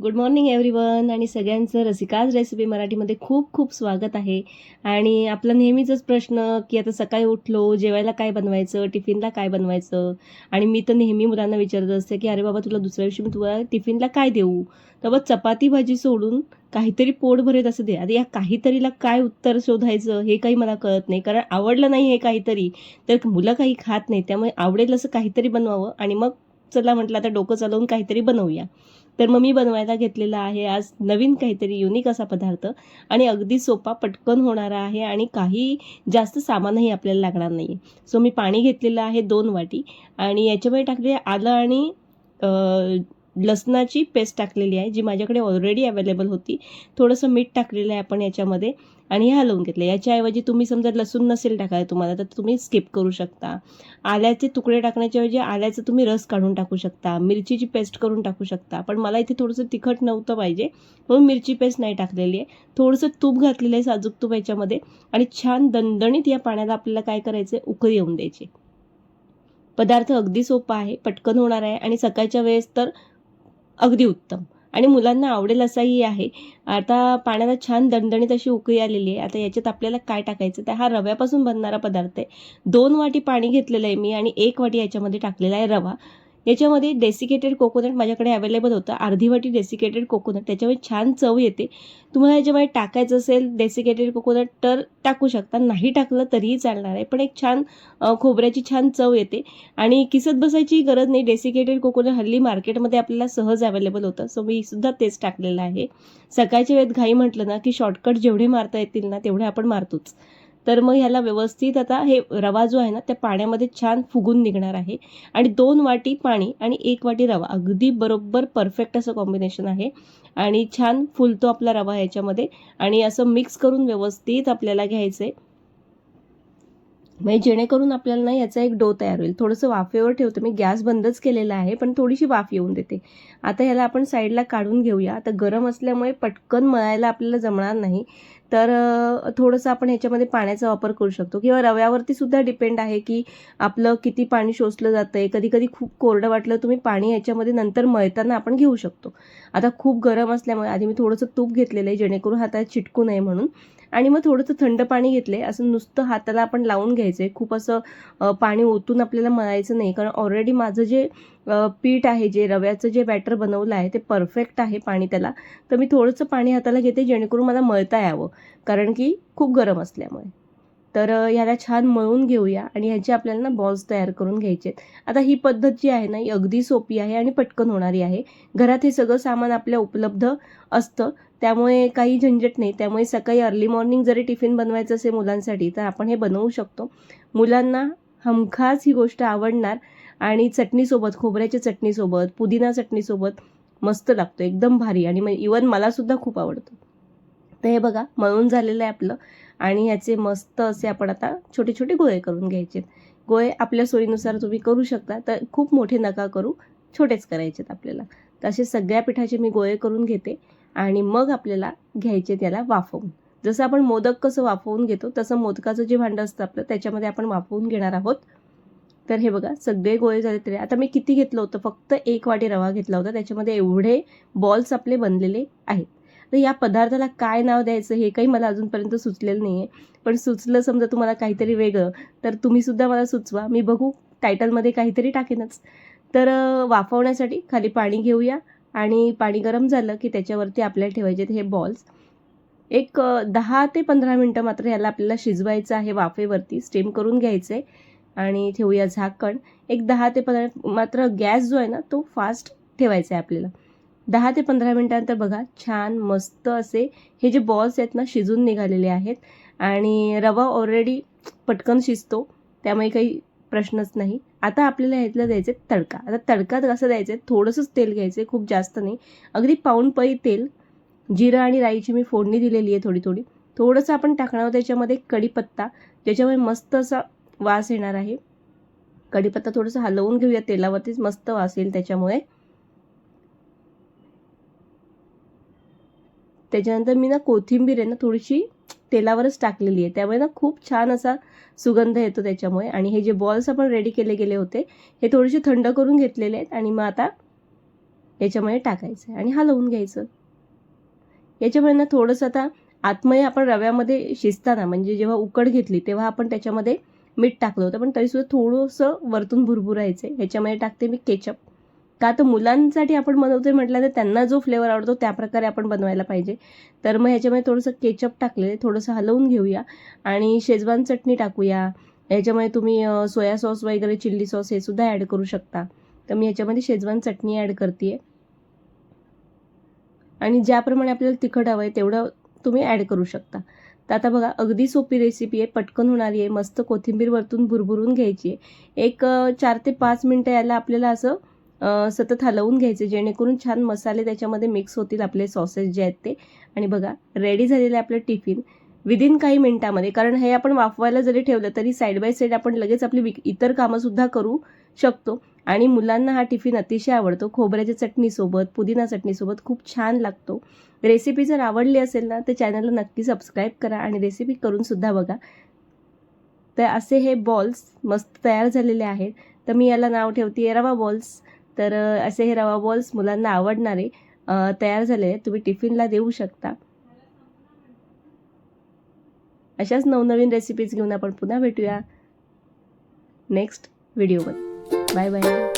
Good morning everyone आणि सगळ्यांचं रसिकाज recipe मराठीमध्ये खूप खूप स्वागत आहे. आणि आपला नेहमीचाच प्रश्न की आता सकाळी उठलो जेवायला काय बनवायचं टिफिनला काय बनवायचं? आणि मी तर नेहमी मुलांना विचारत असते की अरे बाबा तुला दुसऱ्या दिवशी मी तुला टिफिनला काय देऊ? तर बघ चपाती भाजी सोडून काहीतरी पोट भरेल असं दे. आता या काहीतरीला काय उत्तर शोधायचं हे काही मला कळत नाही. कारण आवडलं नाही हे काहीतरी. तर मुलं काही खात नाही त्यामुळे आवडेल असं काहीतरी बनवावं आणि मग चला म्हटलं आता डोकं चालवून काहीतरी बनवूया. तर मग मी बनवायला घेतलेला आहे आज नवीन काहीतरी युनिक असा पदार्थ आणि अगदी सोपा पटकन होणारा आहे आणि काही जास्त सामानही आपल्याला लागणार नाही आहे सो मी पाणी घेतलेलं आहे दोन वाटी आणि याच्यामध्ये टाकले आलं आणि लसणाची पेस्ट टाकलेली आहे जी माझ्याकडे ऑलरेडी अवेलेबल होती. थोडंसं मीठ टाकलेलं आहे आपण याच्यामध्ये आणि हे हलवून घेतलं. याच्याऐवजी तुम्ही समजा लसूण नसेल टाकायला तुम्हाला तर तुम्ही स्किप करू शकता. आल्याचे तुकडे टाकण्याच्या ऐवजी आल्याचं तुम्ही रस काढून टाकू शकता. मिरचीची पेस्ट करून टाकू शकता. पण मला इथे थोडंसं तिखट नव्हतं पाहिजे म्हणून मिरची पेस्ट नाही टाकलेली आहे. थोडंसं तूप घातलेलं आहे साजूक तूप याच्यामध्ये आणि छान दणदणीत या पाण्याला आपल्याला काय करायचं आहे उकळी येऊन द्यायची. पदार्थ अगदी सोपा आहे पटकन होणार आहे आणि सकाळच्या वेळेस तर अगदी उत्तम. आणि मुलांना आवडेल असाही आहे. आता पाण्याला छान दणदणीत अशी उकळी आलेली आहे. आता याच्यात आपल्याला काय टाकायचं? तर हा रव्यापासून बनणारा पदार्थ आहे. दोन वाटी पाणी घेतलेलं आहे मी आणि एक वाटी याच्यामध्ये टाकलेला आहे रवा. याच्यामध्ये डेसिकेटेड कोकोनट माझ्याकडे अवेलेबल होतं. अर्धी वाटी डेसिकेटेड कोकोनट त्याच्यामध्ये छान चव येते. तुम्हाला याच्यामध्ये टाकायचं असेल डेसिकेटेड कोकोनट तर टाकू शकता. नाही टाकलं तरीही चालणार आहे. पण एक छान खोबऱ्याची छान चव येते. आणि किसत बसायची गरज नाही. डेसिकेटेड कोकोनट हल्ली मार्केटमध्ये आपल्याला सहज अवेलेबल होतं. सो मी सुद्धा तेच टाकलेलं आहे. सकाळच्या वेळेत घाई म्हटलं ना की शॉर्टकट जेवढे मारता येतील ना तेवढे आपण मारतोच. तर मग ह्याला व्यवस्थित आता हे रवा जो आहे ना त्या पाण्यामध्ये छान फुगून निघणार आहे. आणि दोन वाटी पाणी आणि एक वाटी रवा अगदी बरोबर परफेक्ट असं कॉम्बिनेशन आहे. आणि छान फुलतो आपला रवा ह्याच्यामध्ये. आणि असं मिक्स करून व्यवस्थित आपल्याला घ्यायचं आहे म्हणजे जेणेकरून आपल्याला ना याचा एक डो तयार होईल. थोडंसं वाफेवर ठेवते. मी गॅस बंदच केलेला आहे पण थोडीशी वाफ येऊन देते. आता ह्याला आपण साईडला काढून घेऊया. आता गरम असल्यामुळे पटकन मळायला आपल्याला जमणार नाही. तर थोडंसं आपण ह्याच्यामध्ये पाण्याचा वापर करू शकतो. किंवा रव्यावरती सुद्धा डिपेंड आहे की आपलं किती पाणी शोषलं जातं आहे कधी कधी खूप कोरडं वाटलं तुम्ही पाणी याच्यामध्ये नंतर मळताना आपण घेऊ शकतो. आता खूप गरम असल्यामुळे आधी मी थोडंसं तूप घेतलेलं आहे जेणेकरून हातात चिटकू नये म्हणून. आणि मग थोडंसं थंड पाणी घेतले असं नुसतं हाताला आपण लावून घ्यायचं आहे खूप असं पाणी ओतून आपल्याला मळायचं नाही. कारण ऑलरेडी माझं जे पीठ आहे जे रव्याचं जे बॅटर बनवलं आहे ते परफेक्ट आहे पाणी त्याला. तर मी थोडंसं पाणी हाताला घेते जेणेकरून मला मळता यावं. कारण की खूप गरम असल्यामुळे. तर ह्याला छान मळून घेऊया आणि ह्याचे आपल्याला ना बॉल्स तयार करून घ्यायचे आहेत आता ही पद्धत जी आहे ना ही अगदी सोपी आहे आणि पटकन होणारी आहे. घरात हे सगळं सामान आपल्या उपलब्ध असतं. त्यामुळे काही झंझट नाही. त्यामुळे सकाळी अर्ली मॉर्निंग जरी टिफिन बनवायचं असेल मुलांसाठी तर आपण हे बनवू शकतो. मुलांना हमखास ही गोष्ट आवडणार आणि चटणीसोबत खोबऱ्याच्या चटणीसोबत पुदिना चटणीसोबत मस्त लागतो एकदम भारी. आणि मग इवन मलासुद्धा खूप आवडतो. तर हे बघा मळून झालेलं आहे आपलं. आणि ह्याचे मस्त असे आपण आता छोटे छोटे गोळे करून घ्यायचे. गोळे आपल्या सोयीनुसार तुम्ही करू शकता. तर खूप मोठे नका करू छोटेच करायचेत आपल्याला. तर असे सगळ्या पिठाचे मी गोळे करून घेते. आणि मग आपल्याला घ्यायचे त्याला वाफवून. जसं आपण मोदक कसं वाफवून घेतो तसं मोदकाचं जे भांडं असतं आपलं त्याच्यामध्ये आपण वाफवून घेणार आहोत. तर हे बघा सगळे गोळे झाले तरी आता मी किती घेतलं होतं? फक्त एक वाटी रवा घेतला होता. त्याच्यामध्ये एवढे बॉल्स आपले बनलेले आहेत. तर या पदार्थाला काय नाव द्यायचं हे काही मला अजूनपर्यंत सुचलेलं नाही आहे पण सुचलं समजा तुम्हाला काहीतरी वेगळं तर तुम्हीसुद्धा मला सुचवा. मी बघू टायटलमध्ये काहीतरी टाकेनच. तर वाफवण्यासाठी खाली पाणी घेऊया. आणि पाणी गरम झालं की त्याच्यावरती आपल्याला ठेवायचे आहेत हे बॉल्स एक दहा ते पंधरा मिनटं मात्र याला आपल्याला शिजवायचं आहे वाफेवरती स्टीम करून घ्यायचं आहे आणि ठेवूया झाकण. एक दहा ते पंधरा मात्र गॅस जो आहे ना तो फास्ट ठेवायचा आहे आपल्याला. दहा ते पंधरा मिनटानंतर बघा छान मस्त असे हे जे बॉल्स आहेत ना शिजून निघालेले आहेत आणि रवा ऑलरेडी पटकन शिजतो त्यामुळे काही प्रश्नच नाही. आता आपल्याला ह्यातला द्यायचं आहे तडका. आता तडका कसं द्यायचं आहे थोडंसंच तेल घ्यायचं आहे खूप जास्त नाही. अगदी पाऊण पई तेल जिरं आणि राईची मी फोडणी दिलेली आहे थोडी थोडी. थोडंसं आपण टाकणार आहोत त्याच्यामध्ये कढीपत्ता ज्याच्यामुळे मस्त असा वास येणार आहे. कढीपत्ता थोडंसं हलवून घेऊया तेलावरतीच मस्त वास येईल त्याच्यामुळे. त्याच्यानंतर मी ना कोथिंबीर आहे ना थोडीशी तेलावरच टाकलेली आहे. त्यामुळे ना खूप छान असा सुगंध येतो त्याच्यामुळे. आणि हे जे बॉल्स आपण रेडी केले गेले होते हे थोडेसे थंड करून घेतलेले आहेत आणि मग आता याच्यामध्ये टाकायचं आहे आणि हलवून घ्यायचं. याच्यामुळे ना थोडंसं आता आतमध्ये आपण रव्यामध्ये शिजताना म्हणजे जेव्हा उकड घेतली तेव्हा आपण त्याच्यामध्ये मीठ टाकलं होतं. पण तरीसुद्धा थोडंसं वरतून भुरभुरायचं आहे ह्याच्यामध्ये टाकते मी केचप का तर मुलांसाठी आपण बनवतोय म्हटलं तर त्यांना जो फ्लेवर आवडतो त्या प्रकारे आपण बनवायला पाहिजे. तर मग ह्याच्यामध्ये थोडंसं केचप टाकलेलं थोडंसं हलवून घेऊया. आणि शेजवान चटणी टाकूया. याच्यामध्ये तुम्ही सोया सॉस वगैरे चिल्ली सॉस हे सुद्धा ॲड करू शकता. तर मी ह्याच्यामध्ये शेजवान चटणी ॲड करते आणि ज्याप्रमाणे आपल्याला तिखट हवं आहे तेवढं तुम्ही ॲड करू शकता. तर आता बघा अगदी सोपी रेसिपी आहे पटकन होणारी आहे मस्त कोथिंबीर वरतून भुरभुरून घ्यायची आहे. एक चार ते पाच मिनटं याला आपल्याला असं सतत हलवून घ्यायचे जेणेकरून छान मसाले त्याच्यामध्ये मिक्स होतील आपले सॉसेस जे आहेत ते. आणि बघा रेडी झालेलं आहे आपलं टिफिन विदिन काही मिनिटामध्ये. कारण हे आपण वाफवायला जरी ठेवलं तरी साईड बाय साईड आपण लगेच आपली विक- इतर कामंसुद्धा करू शकतो. आणि मुलांना हा टिफिन अतिशय आवडतो. खोबऱ्याच्या चटणीसोबत पुदिना चटणीसोबत खूप छान लागतो. रेसिपी जर आवडली असेल ना तर चॅनलला नक्की सबस्क्राईब करा आणि रेसिपी करूनसुद्धा बघा. तर असे हे बॉल्स मस्त तयार झालेले आहेत. तर मी याला नाव ठेवते रवा बॉल्स तर असे हे रवा बॉल्स मुलांना आवडणारे तयार झाले. तुम्ही टिफिनला देऊ शकता. अशाच नवनवीन रेसिपीज घेऊन आपण पुन्हा भेटूया. Next व्हिडिओवर bye bye